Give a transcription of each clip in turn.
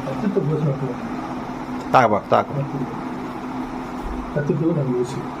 கற்றுட்டு போதும் தாக்கப்பா தாக்கப்பா கற்றுட்டு நம்ம யோசிக்கணும்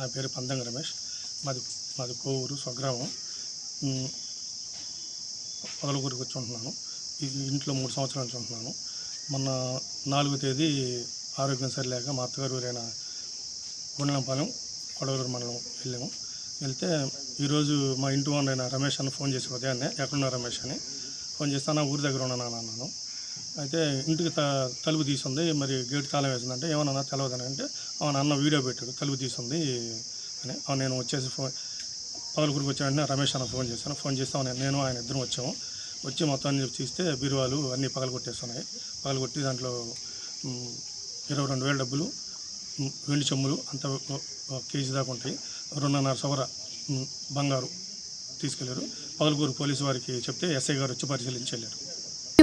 నా పేరు పందంగ రమేష్. మాది మాది కోవూరు స్వగ్రామం. ఉమ్, వచ్చి ఉంటున్నాను. ఇది ఇంట్లో మూడు సంవత్సరాల నుంచి ఉంటున్నాను. మొన్న నాలుగో తేదీ ఆరోగ్యం సరిలేక మా అత్తగారు ఊరైన గుండెలంపాలెం కొడవలూరు మండలం వెళ్ళాము. వెళ్తే ఈరోజు మా ఇంటి వాళ్ళైన రమేష్ అని ఫోన్ చేసి ఉదయాన్నే ఎక్కడున్నా రమేష్ అని ఫోన్ చేస్తాను నా ఊరి దగ్గర ఉన్నాను అన్నాను. అయితే ఇంటికి త తలుపు తీసింది మరి గేట్ తాళం వేసిందంటే ఏమన్నా తెలవదని అంటే అవును అన్న వీడియో పెట్టాడు తలుపు తీసింది అని. అవును నేను వచ్చేసి ఫోన్ పగలకూరికి వచ్చా వెంటనే రమేష్ అన్న ఫోన్ చేశాను. ఫోన్ చేస్తే అవును నేను ఆయన ఇద్దరం వచ్చాము. వచ్చి మొత్తం అన్ని తీస్తే బీరువాలు అన్నీ పగల కొట్టేస్తున్నాయి. పగల కొట్టి దాంట్లో ఇరవై రెండు వేల డబ్బులు వెండి చెమ్ములు అంత ఒక- కేజీ దాకా ఉంటాయి. రెండున్నర సవర బంగారు తీసుకెళ్ళారు. పగలకూరు పోలీసు వారికి చెప్తే ఎస్ఐ గారు వచ్చి పరిశీలించి వెళ్ళారు.